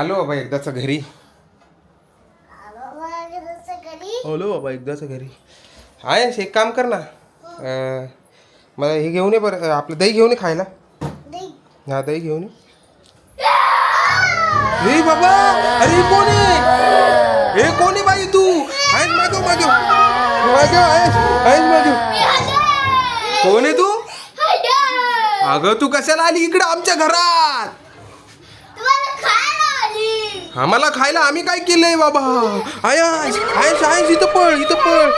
आलो बाबा एकदाच घरी. आलो बाबा एकदाच घरी. आहेस एक काम कर ना. अं, मला हे घेऊन ये बरं. आपलं दही घेऊन ये खायला. हा दही घेऊन ये. बाबा अरे हे कोण आहे? हे कोण आहे बाई तू? आहेस मागव मागव मागव आहेस आहेस मागव कोण आहे तू? अगं तू कशाला आली इकडं आमच्या घरात? आम्हाला खायला आम्ही काय केलंय बाबा? आयस आयस आयस इथं पळ इथं पळ.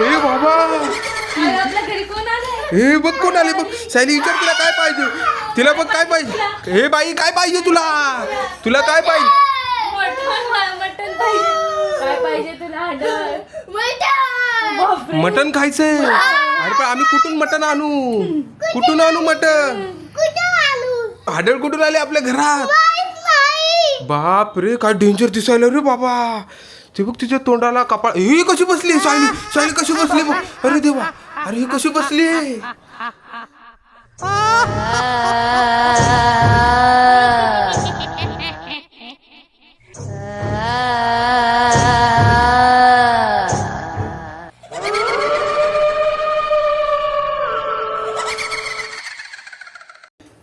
हे बाबा. हे बघ कोण आले बघ. सायली विचार तिला काय पाहिजे. तिला बघ काय पाहिजे. हे बाई काय पाहिजे तुला? तुला काय पाहिजे? मटन खायचंय. अरे पण आम्ही कुठून मटन आणू? कुठून आणू मटन हाडळ कुठून आले आपल्या घरात? बाप रे काय डेंजर दिसायला रे बाबा. ते बघ तिच्या तोंडाला कपाळ. ही कशी बसली? सायली सायली कशी बसली? बघ अरे देवा अरे ही कशी बसली?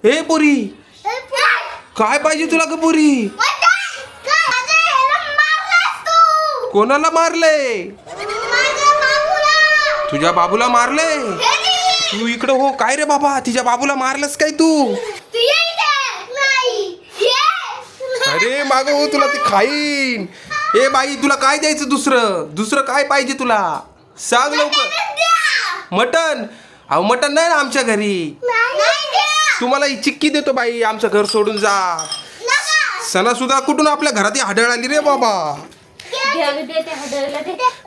हे पोरी काय पाहिजे तुला ग पोरी मटण! काय? माझ्या ह्याला मारलास तू! कोणाला मारले! तुझ्या बाबूला मारले! तू इकडं हो काय रे बाबा तिच्या बाबूला मारलंस काय तू! अरे माग हो तुला ती खाईन ए बाई तुला काय द्यायचं दुसरं दुसरं काय पाहिजे तुला सांग लवकर! मटन अहो मटन नाही ना आमच्या घरी! तुम्हाला ही चिक्की देतो बाई आमचं घर सोडून जा! सणासुद्धा कुठून आपल्या घरात ही हाडळ आली रे बाबा?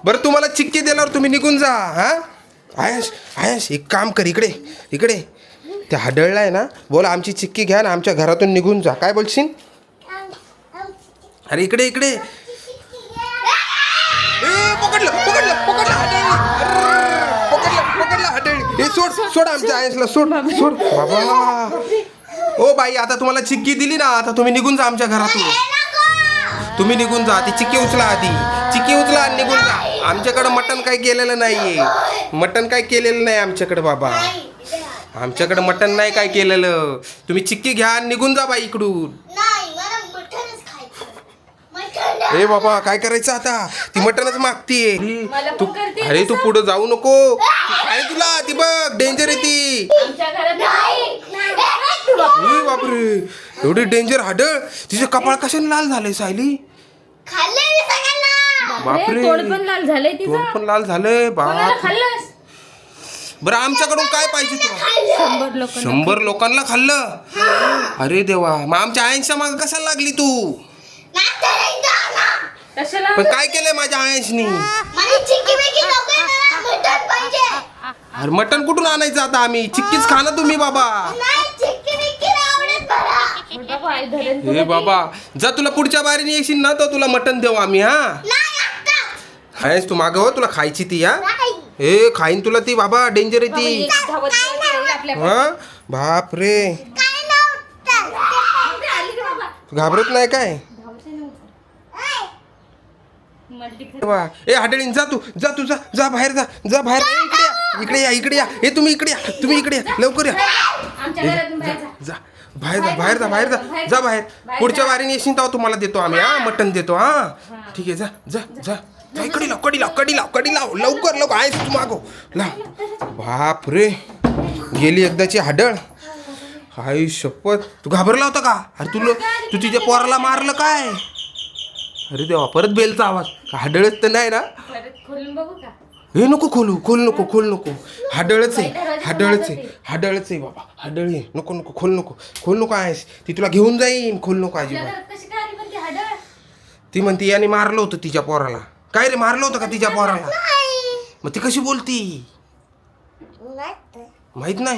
बरं तुम्हाला चिक्की दिल्यावर तुम्ही निघून जा हा? आयश आयश एक काम कर इकडे इकडे. त्या हाडळला आहे ना बोला आमची चिक्की घ्या ना आमच्या घरातून निघून जा. काय बोलशील? अरे इकडे इकडे. सोड सोड आमच्या आयसला सोड सोड. बाबा. ओ बाई आता तुम्हाला चिक्की दिली ना आता तुम्ही निघून जा आमच्या घरातून. तुम्ही निघून जा ती चिक्की उचला आधी. चिक्की उचला आणि निघून जा. आमच्याकडं मटण काय केलेलं नाहीये. मटण काय केलेलं नाही आमच्याकडे बाबा. आमच्याकडे मटण नाही काय केलेलं. तुम्ही चिक्की घ्या आणि निघून जा बाई इकडून नाही मला मटणच खायचं ए बाबा काय करायचं आता? ती मटणच मागतीये. मला तू करते. अरे तू पुढे जाऊ नको. ती काय तुला ती बघ डेंजर आहे ती. आमच्या घरात नाही! नाही! ए बापरे एवढी डेंजर हाडळ तिचे कपाळ कशाने लाल झालंय सायली? खाल्ले मी सगळ्यांना. बापरे. तोंड पण लाल झालंय तोंड तिचं पण लाल झालंय कोणाला बाप खाल्लंस? बरं आमच्याकडून काय पाहिजे तुला? शंभर लोक शंभर लोकांना खाल्लं? अरे देवा मग आमच्या आयनच्या मागे कशाला लागली तू? नाश्ता पण काय केलंय माझ्या पाहिजे. अरे मटण कुठून आणायचं आता आम्ही? चिक्कीच खा ना तुम्ही बाबा. हे. बाबा जा तुला पुढच्या बारीने येशील ना तर तुला मटण देऊ आम्ही हा. नाही आता. आयन्स तू मागं हो तुला खायची ती हा. ए खाईन तुला ती बाबा डेंजर आहे ती. हा बाप रे काय नव्हतं पुढे आली की बाबा? घाबरत नाही काय? वा. ए हाडळीन जा तू जा तू जा जा बाहेर जा जा बाहेर. ए, इकडे या इकडे या इकडे या. ए तुम्ही इकडे या तुम्ही इकडे या लवकर या. आमच्या घरातून बाहेर जा. जा बाहेर जा बाहेर जा बाहेर जा जा बाहेर पुढच्या वारीने येशील तेव्हा तुम्हाला देतो आम्ही हा मटण देतो हा. ठीक आहे जा जा जा. जा, इकडे लाव कडी लाव कडी लाव कडी लाव. लवकर लवकर. आहे तू मागो लाव. बाप रे. गेली एकदाची हाडळ. हाय शपथ. तू घाबरला होता का? अरे तुला तू तिच्या पोराला मारलं काय? अरे देवा परत बेलचा आवाज. हाडळच तर नाही ना? परत खोलून बघू का? हे नको खोलू खोल नको खोल नको. हाडळच आहे हाडळच आहे हाडळच आहे बाबा हाडळ आहे. नको नको खोल नको खोल नको आहेस. ती तुला घेऊन जाईन खोल नको अजिबात. ती हाडळ? ती म्हणते याने मारलं होतं तिच्या पोराला. काय रे मारलं होतं का तिच्या पोराला? मग ती कशी बोलती? माहीत नाही.